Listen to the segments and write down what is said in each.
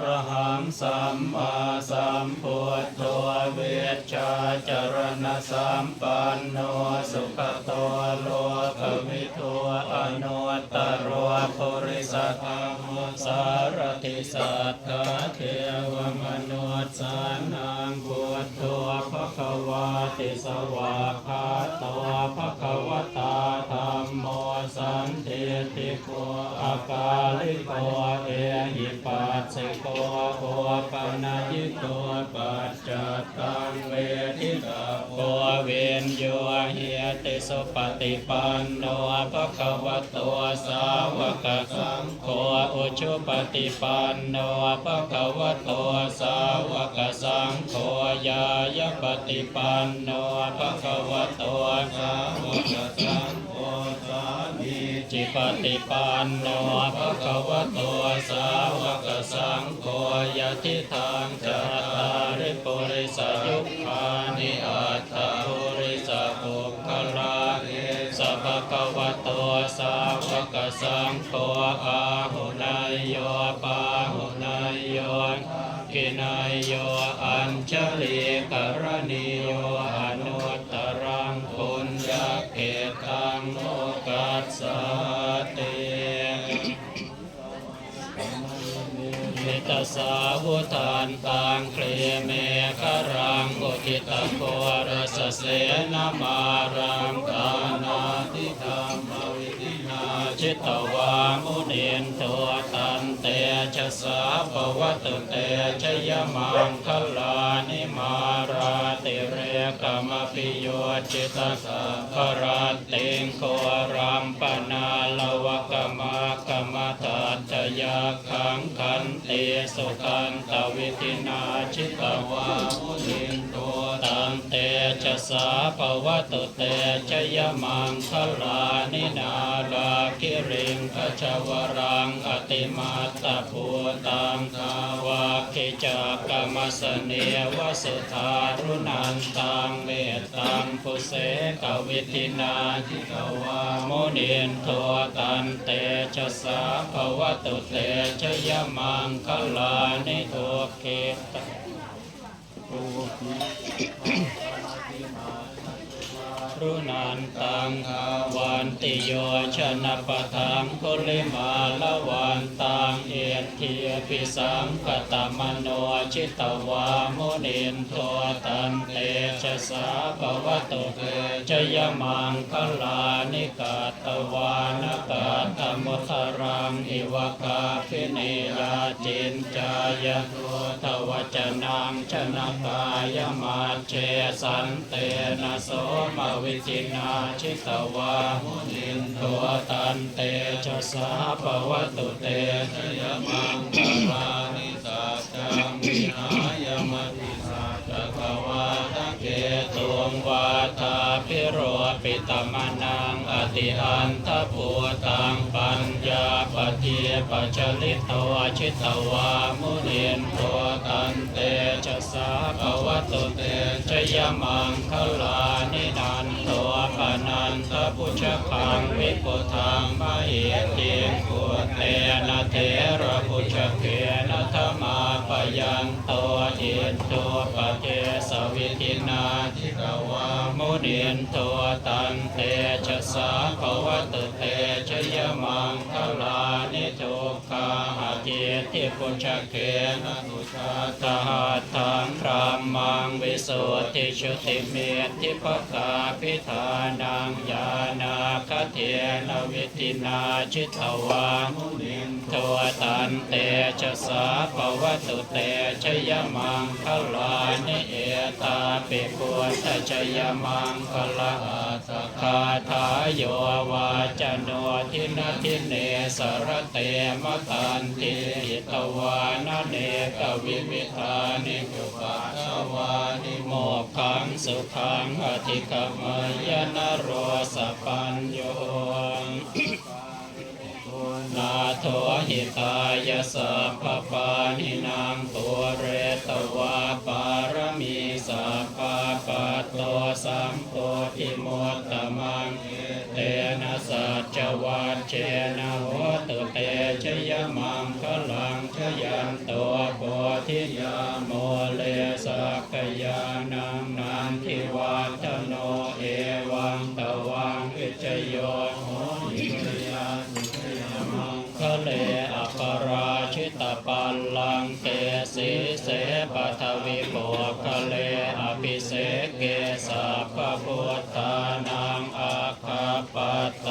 ระหังสัมมาสัมพุทโธเวชชาจารณะสัมปันโนสุขโตโลกวิทูอนุตตรโปุริสธรรมสารติสัทธาเทวมนุษย์สานังพุทโธภควาติสวาคาโตภควตาธรรมโมสันติติโกอากาลิโก อนายิโกปัจจตังเวทิตาโกเวนโยเหียติสุปฏิปันโนภะคะวะโตสาวกสังโฆอุชุปฏิปันโนภะคะวะโตสาวกสังโฆยายะปฏิปันโนภะคะวะโตสาวกสังโฆ ปฏิปันโนภะคะวะโตสาวกสังโฆยะทิทางจัตตาริปุริสยุคานิอัตตาปุริสปุคคลาเสัพพะวะโตสาวกสังโฆอาหุนายโยปาหุนายโยกินายโยอัญชลีกรณีโยอนุตตรังปุญญเกตังโลกัสสติ สาวุทานตังเคลเมฆรังอุทิตโกรสเสนามารังกานาทิธรรมวิธินาชิตวามุนินโทตันเตชะสาปวัตเตชยมังคลานิมาราติเรกมปิโยจิตสะพรัตติงโค ตสุขันตวิธินาชิตวามุนินโทตันเตชะสาปวัตเตชยมังคลานินาลาคิริงขจวรังอติมาตะภูตังคาวาคิจากรรมสเนวสุธารุนันตังเมตตังพุเสกวิธินาทิกวา นินโทตันเตชะสาภวตุเตชยมังคลานิโทเกต รุนันตังวันติโยชนะปะทังคุลิมาละวันตังเอเทียปิสังกตมโนชิตวามุนินโทตันเตชะสาภวตุเตชยมังคลานิกาตวานกาตมุทรังอิวกาพิเนยาจินจายตุทวจนังชนะกายมาเชสันเตนะโสมวิจินาชิตวามุนินโทตันเตชะสาภวตุเตชยมังคลานิสัจจังวิหายมติสัจจควาทะเกตุงวาทาพิโรปิตมนังอติอันทภูตังปัญญาปเทียปจลิตตวชิตวามุนินโทตันเตชะสาภวตุเตชยมังคลานินัน นันตพุชคังวิปุทังมะเหติกุเตนะเทระพุชเกนะธรรมาปยังโตอินโตปะเกสวิทินาทิกวามุนินโทตันเตชะสาภวตุเตชยมังคลา เกติพุชเกนะตุชาตหัตถังพรามังวิสุทธิชุติเมติภกาพิธานังญาณาคเทนวิตินาชิตวามุนินโทตันเตชะสาภวตุเตชยมังคลานิเอตาปิปุตตชยมัมังคละอาสคาถาโยวาจโนทินทิเนสรเตมะตันติหิตวานเนกวิวิธานิจุปัสสวานิโมกขังสุขังอธิกมยนโรสปัญโยนาโทหิตายาสัพพปานินางตัวเรตวาปารมีสัพพะปัตโตสัมโพธิโมตมังเตะสัจ วัชเชนะโหตุเตชยมังคลังชยันตัวโพธิยาโมเลสักยานังนันทิวัฒโนเอวังตวังอิจโยโหนิยานิยามังคะเลอปราชิตปัลลังเกสีเสปัทวิโภคะเลอภิเสเกสัพพุทธานังอาคา ปัตโต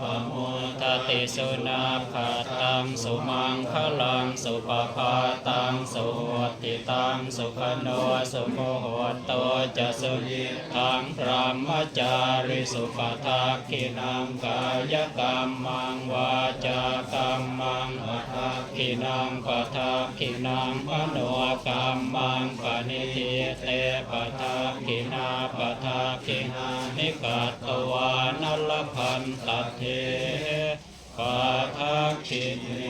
ปมุตติสุนาคาตังสุมังคลังสุปภาตังสุวัติตังสุขโนสุโมโหโตจะสุยิทังพรามจาริสุปทักขินังกายกรรมังวาจากรรมังปทั กขินังปทักขินังมโนกรรมังปณิทิเตปทักขินาปทักขินานิกัตตวานลพันตเทปทักขินี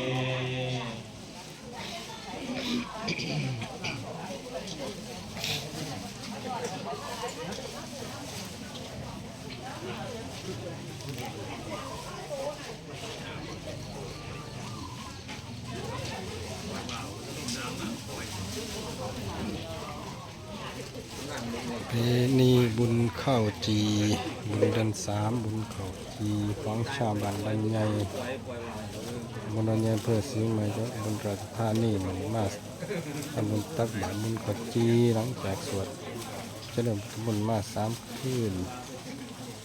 เพณีบุญเข้าวจี บุญเดือนสามบุญเข้าวจีของชาวบ้านใบใหญ่บุญใหญ่เพื่อซื้อมาเยอะบุญราชธานีหนึ่งมาทำบุญตักบาตรบุญเข้าวจีหลังจากสวดเจริญบุญมาสามคืน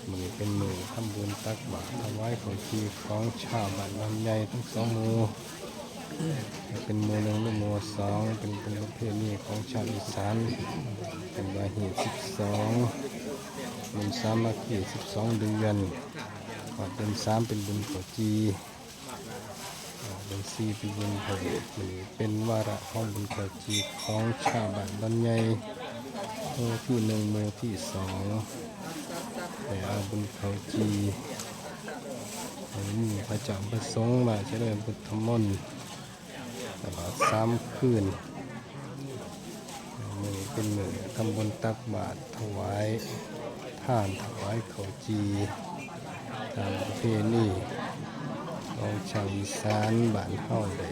มือเป็นมือทำบุญตักบาตรถวายข้าวจีของชาวบ้านใบใหญ่ทั้งสองมู่ เป็นหมู่หนึ่งหรือหมู่สองเป็นเป็นประเพณีของชาวอีสานเป็นวาหีสิบสองบุญสามัคคีสิบสองเดือนออกเดือนสามเป็นบุญขอจีเดือนสี่เป็นบุญเผยมันเป็นวาระของบุญขอจีของชาวบ้านบ้านใหญ่หมู่ที่หนึ่งหมู่ที่สองแต่เอาบุญเขาจีมีพระเจ้าประสงค์มาเจริญพุทธมนต์ ตลอดสามคืนมือเป็นมือทำบุญตักบาตรถวายท่านถวายข้าวจีตามประเพณีของชาวอีสานบ้านเฮาได้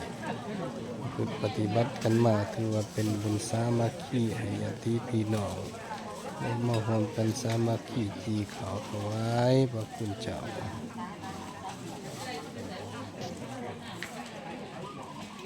คือปฏิบัติกันมาถือว่าเป็นบุญสามัคคีให้ญาติพี่น้องได้มาร่วมกันสามัคคีจีขาวถวายพระคุณเจ้า